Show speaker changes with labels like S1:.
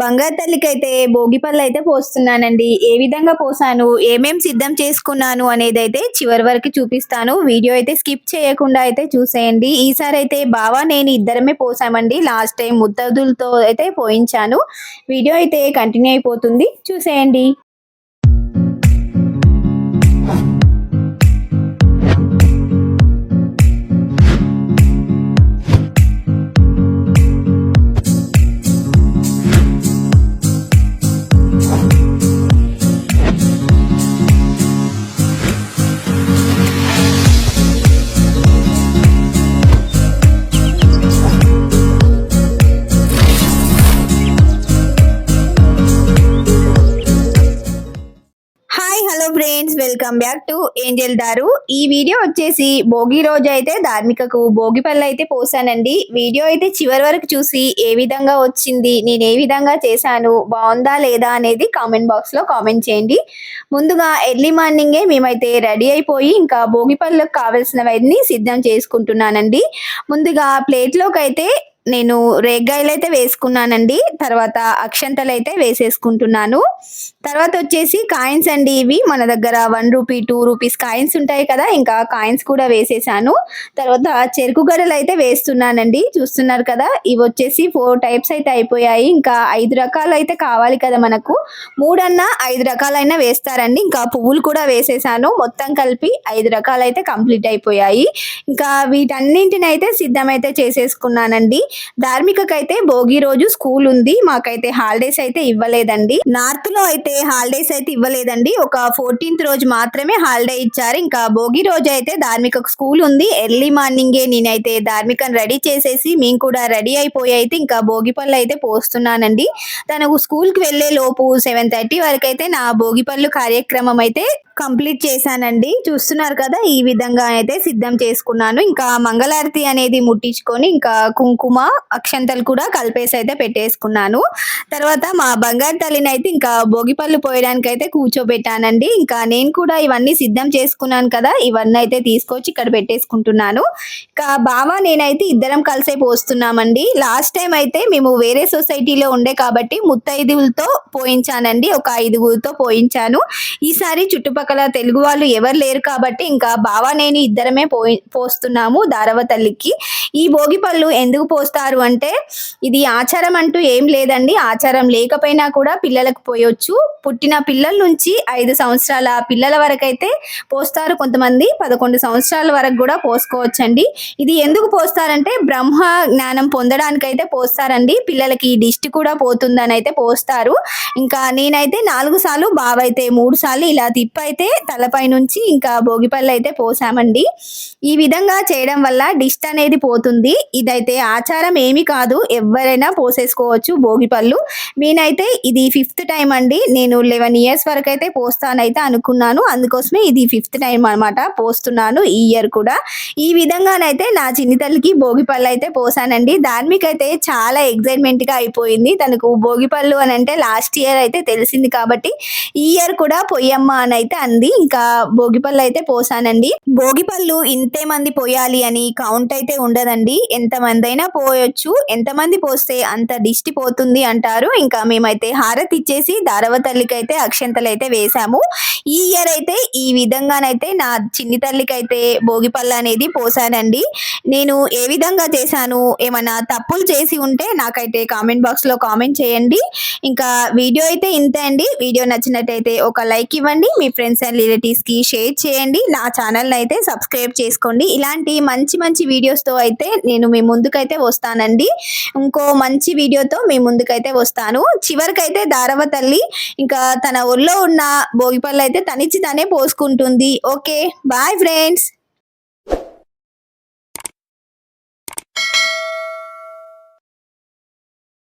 S1: బంగారు తల్లికి అయితే భోగి పళ్ళు అయితే పోస్తున్నానండి. ఏ విధంగా పోసాను? ఏమేం సిద్ధం చేసుకున్నాను అనేది అయితే చివరి వరకు చూపిస్తాను. వీడియో అయితే స్కిప్ చేయకుండా అయితే చూసేయండి. ఈసారి అయితే బావా నేను ఇద్దరమే పోసామండి. లాస్ట్ టైం ముత్తదులతో అయితే పోయించాను. వీడియో అయితే కంటిన్యూ అయిపోతుంది. చూసేయండి. వెల్కమ్ బ్యాక్ టు ఏంజల్ దారు ఈ వీడియో వచ్చేసి భోగి రోజు అయితే ధార్మికకు భోగి పళ్ళు అయితే పోసానండి. వీడియో అయితే చివరి వరకు చూసి ఏ విధంగా వచ్చింది నేను ఏ విధంగా చేశాను బాగుందా లేదా అనేది కామెంట్ బాక్స్లో కామెంట్ చేయండి. ముందుగా ఎర్లీ మార్నింగే మేమైతే రెడీ అయిపోయి ఇంకా భోగి పళ్ళకు కావాల్సినవన్నీ సిద్ధం చేసుకుంటున్నానండి. ముందుగా ప్లేట్లోకి అయితే నేను రేగ్గాయలు అయితే వేసుకున్నానండి తర్వాత అక్షంతలు అయితే వేసేసుకుంటున్నాను. తర్వాత వచ్చేసి కాయిన్స్ అండి ఇవి మన దగ్గర one rupee two rupees coins ఉంటాయి కదా ఇంకా కాయిన్స్ కూడా వేసేసాను. తర్వాత చెరుకు గడలు అయితే వేస్తున్నానండి చూస్తున్నారు కదా ఇవి వచ్చేసి ఫోర్ టైప్స్ అయితే అయిపోయాయి. ఇంకా ఐదు రకాలు అయితే కావాలి కదా మనకు మూడన్నా ఐదు రకాలైనా వేస్తారండి. ఇంకా పువ్వులు కూడా వేసేసాను మొత్తం కలిపి ఐదు రకాలు అయితే కంప్లీట్ అయిపోయాయి. ఇంకా వీటన్నింటిని అయితే సిద్ధమైతే చేసేసుకున్నానండి. ధార్మికకైతే భోగి రోజు స్కూల్ ఉంది. మాకైతే హాలిడేస్ అయితే ఇవ్వలేదండి. నార్త్లో అయితే హాలిడేస్ అయితే ఇవ్వలేదండి. ఒక ఫోర్టీన్త్ రోజు మాత్రమే హాలిడే ఇచ్చారు. ఇంకా భోగి రోజు అయితే ధార్మిక స్కూల్ ఉంది. ఎర్లీ మార్నింగే నేనైతే ధార్మికను రెడీ చేసేసి మేము కూడా రెడీ అయిపోయి అయితే ఇంకా భోగి పళ్ళు అయితే పోస్తున్నానండి. తనకు స్కూల్కి వెళ్ళే లోపు సెవెన్ థర్టీ వరకు అయితే నా భోగి పళ్ళు కార్యక్రమం అయితే కంప్లీట్ చేశానండి. చూస్తున్నారు కదా ఈ విధంగా అయితే సిద్ధం చేసుకున్నాను. ఇంకా మంగళారతి అనేది ముట్టించుకొని ఇంకా కుంకుమ అక్షంతలు కూడా కలిపేసి అయితే పెట్టేసుకున్నాను. తర్వాత మా బంగారు తల్లిని అయితే ఇంకా భోగిపళ్ళు పోయడానికి అయితే కూర్చోబెట్టానండి. ఇంకా నేను కూడా ఇవన్నీ సిద్ధం చేసుకున్నాను కదా ఇవన్నీ అయితే తీసుకొచ్చి ఇక్కడ పెట్టేసుకుంటున్నాను. ఇంకా బావ నేనైతే ఇద్దరం కలిసే పోస్తున్నామండి. లాస్ట్ టైం అయితే మేము వేరే సొసైటీలో ఉండే కాబట్టి ముత్తైదువులతో పోయించానండి. ఒక ఐదుగురితో పోయించాను. ఈసారి చుట్టుపక్కల తెలుగు వాళ్ళు ఎవరు లేరు కాబట్టి ఇంకా బావ నేను ఇద్దరమే పోయి పోస్తున్నాము దారవ తల్లికి. ఈ భోగి పళ్ళు ఎందుకు పోస్తారు అంటే ఇది ఆచారం అంటూ ఏం లేదండి. ఆచారం లేకపోయినా కూడా పిల్లలకు పోయొచ్చు. పుట్టిన పిల్లల నుంచి ఐదు సంవత్సరాల పిల్లల వరకు అయితే పోస్తారు కొంతమంది. పదకొండు సంవత్సరాల వరకు కూడా పోసుకోవచ్చండి. ఇది ఎందుకు పోస్తారంటే బ్రహ్మ జ్ఞానం పొందడానికైతే పోస్తారండి. పిల్లలకి ఈ దిష్టి కూడా పోతుందని అయితే పోస్తారు. ఇంకా నేనైతే నాలుగు సార్లు బావైతే మూడు సార్లు ఇలా తిప్పైతే తలపై నుంచి ఇంకా భోగిపళ్ళు అయితే పోసామండి. ఈ విధంగా చేయడం వల్ల డిస్ట్ అనేది పోతుంది. ఇదైతే ఆచారం ఏమి కాదు. ఎవరైనా పోసేసుకోవచ్చు భోగిపళ్ళు నేనైతే ఇది ఫిఫ్త్ టైం అండి. నేను లెవెన్ ఇయర్స్ వరకు అయితే పోస్తానైతే అనుకున్నాను. అందుకోసమే ఇది ఫిఫ్త్ టైం అన్నమాట పోస్తున్నాను ఈ ఇయర్ కూడా. ఈ విధంగానైతే నా చిన్ని తల్లికి భోగిపళ్ళు అయితే పోసానండి. ధార్మిక్ అయితే చాలా ఎగ్జైట్మెంట్గా అయిపోయింది. తనకు భోగిపళ్ళు అని అంటే లాస్ట్ ఇయర్ అయితే తెలిసింది కాబట్టి ఈ ఇయర్ కూడా పొయ్యమ్మ అని అయితే అంది. ఇంకా భోగిపళ్ళు అయితే పోసానండి. భోగిపళ్ళు ఇంతే మంది పోయాలి అని కౌంట్ అయితే ఉండదండి. ఎంతమంది అయినా పోయొచ్చు. ఎంతమంది పోస్తే అంత దిష్టి పోతుంది అంటారు. ఇంకా మేమైతే హారతి ఇచ్చేసి దారవ తల్లికి అయితే అక్షంతలు అయితే వేసాము. ఈ ఇయర్ అయితే ఈ విధంగానైతే నా చిన్ని తల్లికి అయితే భోగిపళ్ళు అనేది పోసానండి. నేను ఏ విధంగా చేశాను ఏమైనా తప్పులు చేసి ఉంటే నాకైతే కామెంట్ బాక్స్లో కామెంట్ చేయండి. ఇంకా వీడియో అయితే ఇంతే అండి. వీడియో నచ్చినట్టయితే ఒక లైక్ ఇవ్వండి. మీ ఫ్రెండ్స్ అండ్ రిలేటివ్స్కి షేర్ చేయండి. నా ఛానల్ అయితే సబ్స్క్రైబ్ చేసుకోండి. ఇలాంటి మంచి మంచి వీడియోస్తో అయితే నేను మీ ముందుకైతే వస్తానండి. ఇంకో మంచి వీడియోతో మీ ముందుకైతే వస్తాను. చివరికైతే దారవ తల్లి ఇంకా తన ఒళ్ళో ఉన్న భోగిపల్లి అయితే తనిచ్చి తనే పోసుకుంటుంది. Okay bye friends.